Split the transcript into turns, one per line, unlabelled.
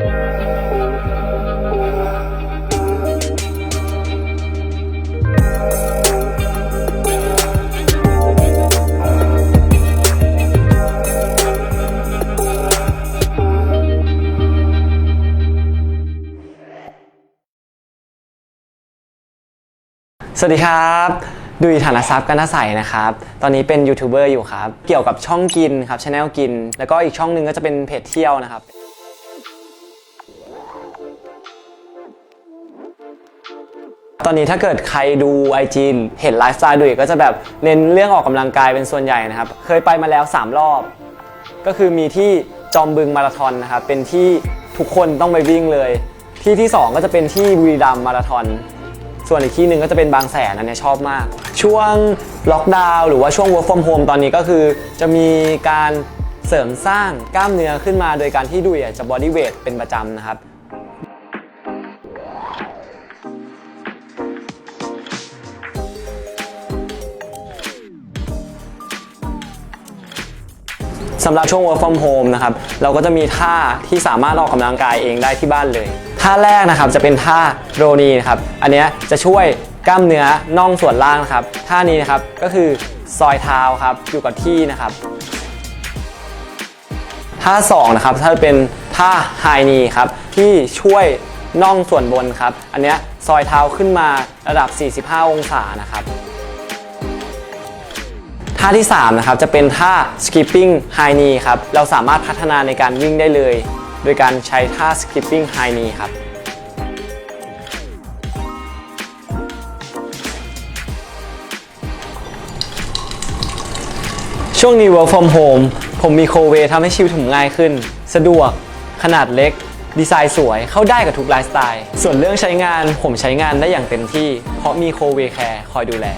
สวัสดีครับดุยฐานทรัพย์กันทใสนะครับ ตอนนี้เป็นยูทูบเบอร์อยู่ครับ เกี่ยวกับช่องกินครับช anel กิน แล้วก็อีกช่องหนึ่งก็จะเป็นเพจเที่ยวนะครับ ตอนนี้ถ้าเกิดใครดู IG เห็นไลฟ์สไตล์ดุยก็จะแบบเน้นเรื่องออกกำลังกายเป็นส่วนใหญ่นะครับ เคยไปมาแล้ว 3 รอบ ก็คือมีที่จอมบึงมาราธอนนะครับเป็นที่ทุกคนต้องไปวิ่งเลย ที่ที่ 2 ก็จะเป็นที่บุรีรัมย์มาราธอนส่วนอีกที่หนึ่งก็จะเป็นบางแสนอันเนี้ยชอบมาก ช่วงล็อกดาวน์หรือว่าช่วง work from home ตอนนี้ก็คือจะมีการเสริมสร้างกล้ามเนื้อขึ้นมาโดยการที่ดุยจะ body weight เป็นประจำนะครับ สำหรับช่วง work from home นะครับเราก็จะมีท่าที่สามารถออกกำลังกายเองได้ที่บ้านเลย ท่าแรกนะครับจะเป็นท่าโรนีนะครับอันนี้จะช่วยกล้ามเนื้อน่องส่วนล่างนะครับท่านี้นะครับก็คือซอยเท้าครับอยู่กับที่นะครับท่า2นะครับถ้าเป็นท่าไฮนีครับที่ช่วยน่องส่วนบนครับ อันนี้ซอยเท้าขึ้นมาระดับ 45 องศานะครับ ท่าที่3นะครับจะเป็นท่า skipping high knee ครับเราสามารถพัฒนาในการวิ่งได้เลย โดยการใช้ท่า skipping high knee ครับช่วงนี้ work from home ผมมีโคเวทำให้ชีวิตผมง่ายขึ้น สะดวก ขนาดเล็ก ดีไซน์สวย เข้าได้กับทุกไลฟ์สไตล์ ส่วนเรื่องใช้งานผมใช้งานได้อย่างเต็มที่ เพราะมีโคเวแคร์คอยดูแล